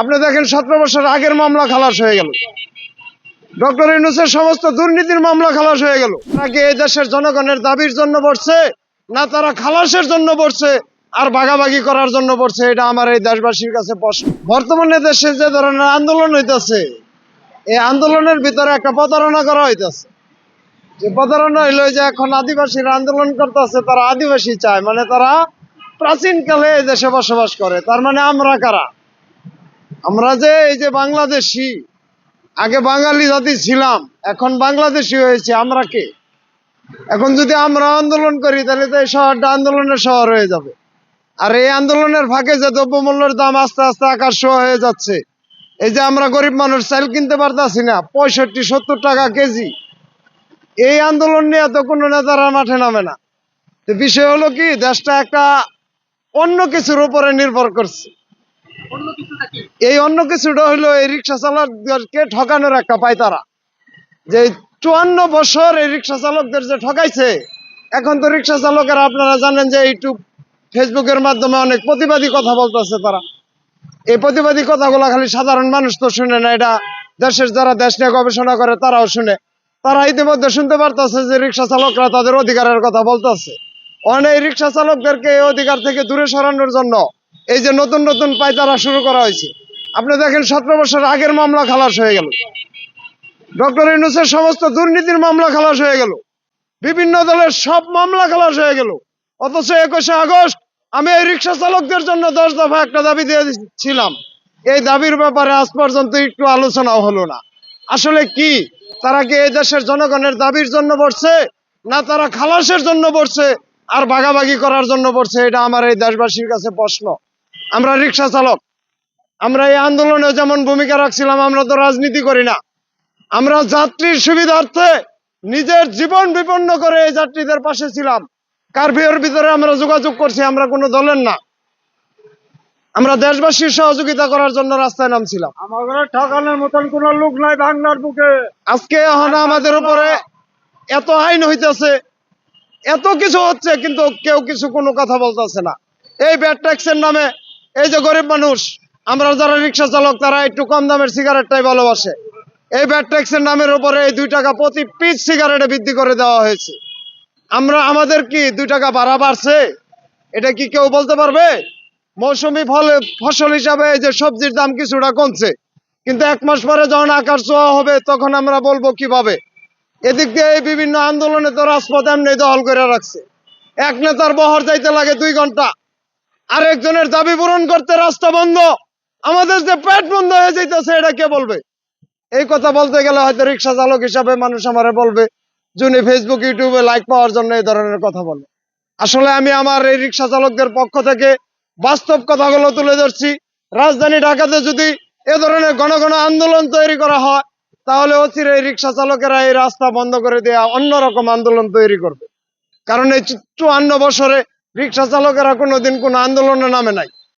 আপনি দেখেন, সতেরো বছর আগের মামলা খালাস হয়ে গেল। ডক্টর ইউনুসের সমস্ত দুর্নীতির মামলা খালাস হয়ে গেল। নাকি এই দেশের জনগণের দাবির জন্য পড়ছে না তারা খালাসের জন্য পড়ছে আর ভাগাভাগি করার জন্য পড়ছে এটা আমার এই দেশবাসীর কাছে প্রশ্ন। বর্তমানে দেশে যে ধরনের আন্দোলন হইতেছে, এই আন্দোলনের ভিতরে একটা প্রতারণা করা হইতেছে। যে প্রতারণা হইল যে এখন আদিবাসীরা আন্দোলন করতেছে, তারা আদিবাসী চায়। মানে তারা প্রাচীনকালে এই দেশে বসবাস করে। তার মানে আমরা কারা? আমরা যে এই যে বাংলাদেশি, আগে বাঙালি জাতি ছিলাম, এখন বাংলাদেশি হয়েছে, আমরা কে? এখন যদি আমরা আন্দোলন করি, তাহলে তো এই শহরটা আন্দোলনের শহর হয়ে যাবে। আর এই আন্দোলনের ফাঁকে যে দ্রব্যমূল্যের দাম আস্তে আস্তে আকাশ হয়ে যাচ্ছে, এই যে আমরা গরিব মানুষ, চাল কিনতে পারতাছি না, পঁয়ষট্টি, সত্তর টাকা কেজি। এই আন্দোলন নিয়ে তো কোনো নেতারা মাঠে নামে না। বিষয় হলো কি, দেশটা একটা অন্য কিছুর উপরে নির্ভর করছে। এই অন্য কিছুটা হলো এই রিক্সা চালকদেরকে ঠকানোর একটা পায়তারা। যে চুয়ান্ন বছর এই রিক্সা চালকদের যে ঠকাইছে, এখন তো রিক্সা চালকেরা আপনারা জানেন যে ইউটিউব, ফেসবুকের মাধ্যমে অনেক প্রতিবাদী কথা বলতেছে তারা। এই প্রতিবাদী কথাগুলো খালি সাধারণ মানুষ তো শুনে না, এটা দেশের যারা দেশ নিয়ে গবেষণা করে তারাও শুনে। তারা ইতিমধ্যে শুনতে পারতেছে যে রিক্সা চালকরা তাদের অধিকারের কথা বলতেছে। অনেক রিক্সা চালকদেরকে এই অধিকার থেকে দূরে সরানোর জন্য এই যে নতুন নতুন পায়তারা শুরু করা হয়েছে। আপনি দেখেন সতেরো বছর আগের মামলা খালাস হয়ে গেল। ডক্টর ইউনুসের সমস্ত দুর্নীতির মামলা খালাস হয়ে গেল। বিভিন্ন দলের সব মামলা খালাস হয়ে গেল। অথচ একুশে আগস্ট আমি এই রিক্সা চালকদের জন্য দশ দফা একটা দাবি দিয়েছিলাম এই দাবির ব্যাপারে আজ পর্যন্ত একটু আলোচনাও হলো না। আসলে কি? তারা কি এই দেশের জনগণের দাবির জন্য পড়ছে না তারা খালাসের জন্য পড়ছে আর ভাগাভাগি করার জন্য পড়ছে এটা আমার এই দেশবাসীর কাছে প্রশ্ন। আমরা রিক্সা চালক। আমরা এই আন্দোলনে যেমন ভূমিকা রাখছিলাম আমরা তো রাজনীতি করি না। আমরা যাত্রীর সুবিধার্থে নিজের জীবন বিপন্ন করে এই যাত্রীদের পাশে ছিলাম। কারফিউর ভিতরে আমরা যোগাযোগ করছি আমরা কোনো দলের না। আমরা দেশবাসীর সহযোগিতা করার জন্য রাস্তায় নামছিলাম। আমাদের ঠকানোর মতন কোন লোক নাই বাংলার বুকে। আজকে এখন আমাদের উপরে এত আইন হইতেছে এত কিছু হচ্ছে কিন্তু কেউ কিছু কোনো কথা বলতেছে না। এই ব্যাড ট্যাক্সের নামে এই যে গরিব মানুষ, আমরা যারা রিক্সা চালক, তারা একটু কম দামের সিগারেটটাই ভালোবাসে। এই ব্যাড ট্যাক্সের নামের উপরে এই দুই টাকা প্রতি পিস সিগারেটে বৃদ্ধি করে দেওয়া হয়েছে। আমরা, আমাদের কি দুই টাকা ভাড়া বাড়ছে? এটা কি কেউ বলতে পারবে? মৌসুমি ফল, ফসল হিসাবে এই যে সবজির দাম কিছুটা কমছে। কিন্তু এক মাস পরে যখন আকার ছোঁয়া হবে, তখন আমরা বলব কীভাবে? এদিক দিয়ে বিভিন্ন আন্দোলনে তো রাজপথ এমনি দখল করে রাখছে। এক নেতার বহর যাইতে লাগে দুই ঘণ্টা। আরেকজনের দাবি পূরণ করতে রাস্তা বন্ধ। আমাদের যে পেট বন্ধ হয়ে যাইতেছে, এটা কে বলবে? এই কথা বলতে গেলে হয়তো রিক্সা চালক হিসাবে মানুষ আমারে বলবে, যিনি ফেসবুক ইউটিউবে লাইক পাওয়ার জন্য এই ধরনের কথা বলে। আসলে আমি আমার এই রিক্সা চালকদের পক্ষ থেকে বাস্তব কথাগুলো তুলে ধরছি। রাজধানী ঢাকাতে যদি এ ধরনের ঘন ঘন আন্দোলন তৈরি করা হয়, তাহলে অচিরে এই রিক্সা চালকেরা এই রাস্তা বন্ধ করে দেওয়া অন্যরকম আন্দোলন তৈরি করবে। কারণ এই চুয়ান্ন বছরে রিক্সা চালকেরা কোনোদিন কোনো আন্দোলনে নামে নাই।